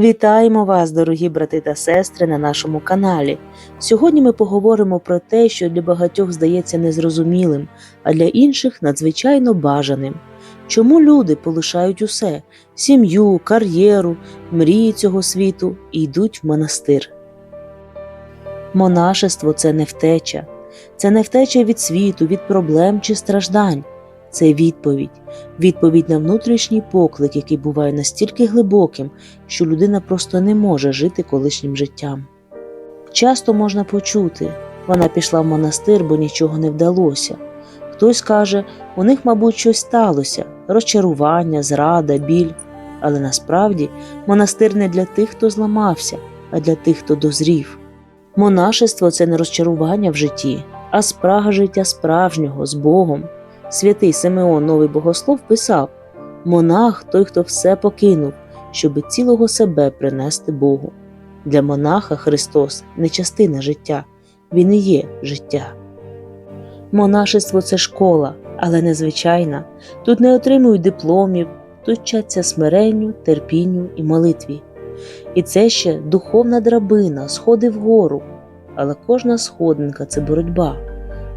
Вітаємо вас, дорогі брати та сестри, на нашому каналі. Сьогодні ми поговоримо про те, що для багатьох здається незрозумілим, а для інших надзвичайно бажаним. Чому люди полишають усе сім'ю, кар'єру, мрії цього світу і йдуть в монастир? Монашество це не втеча, це не втеча від світу, від проблем чи страждань. Це відповідь, відповідь на внутрішній поклик, який буває настільки глибоким, що людина просто не може жити колишнім життям. Часто можна почути, вона пішла в монастир, бо нічого не вдалося. Хтось каже, у них, мабуть, щось сталося розчарування, зрада, біль. Але насправді монастир не для тих, хто зламався, а для тих, хто дозрів. Монашество це не розчарування в житті, а спрага життя справжнього з Богом. Святий Симеон Новий Богослов писав Монах той, хто все покинув, щоби цілого себе принести Богу. Для монаха Христос не частина життя, Він і є життя. Монашество це школа, але незвичайна. Тут не отримують дипломів, тут вчаться смиренню, терпінню і молитві. І це ще духовна драбина, сходи вгору. Але кожна сходинка це боротьба.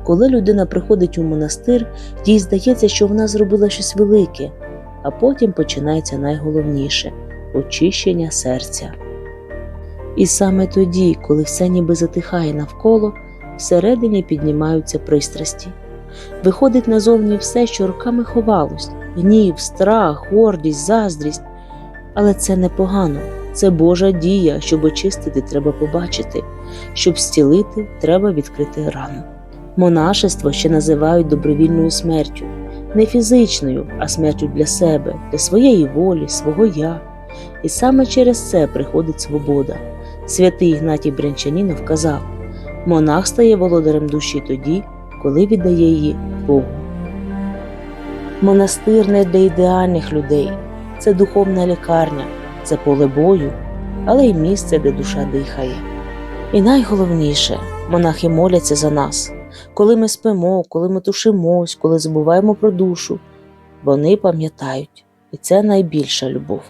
Коли людина приходить у монастир, їй здається, що вона зробила щось велике, а потім починається найголовніше очищення серця. І саме тоді, коли все ніби затихає навколо, всередині піднімаються пристрасті. Виходить назовні все, що роками ховалось гнів, страх, гордість, заздрість. Але це непогано, це Божа дія, щоб очистити, треба побачити, щоб зцілити, треба відкрити рану. Монашество ще називають добровільною смертю, не фізичною, а смертю для себе, для своєї волі, свого я. І саме через це приходить свобода. Святий Ігнатій Брянчанінов казав: монах стає володарем душі тоді, коли віддає її Богу. Монастир не для ідеальних людей, це духовна лікарня, це поле бою, але й місце, де душа дихає. І найголовніше, монахи моляться за нас. Коли ми спимо, коли ми тушимось, коли забуваємо про душу, вони пам'ятають, і це найбільша любов.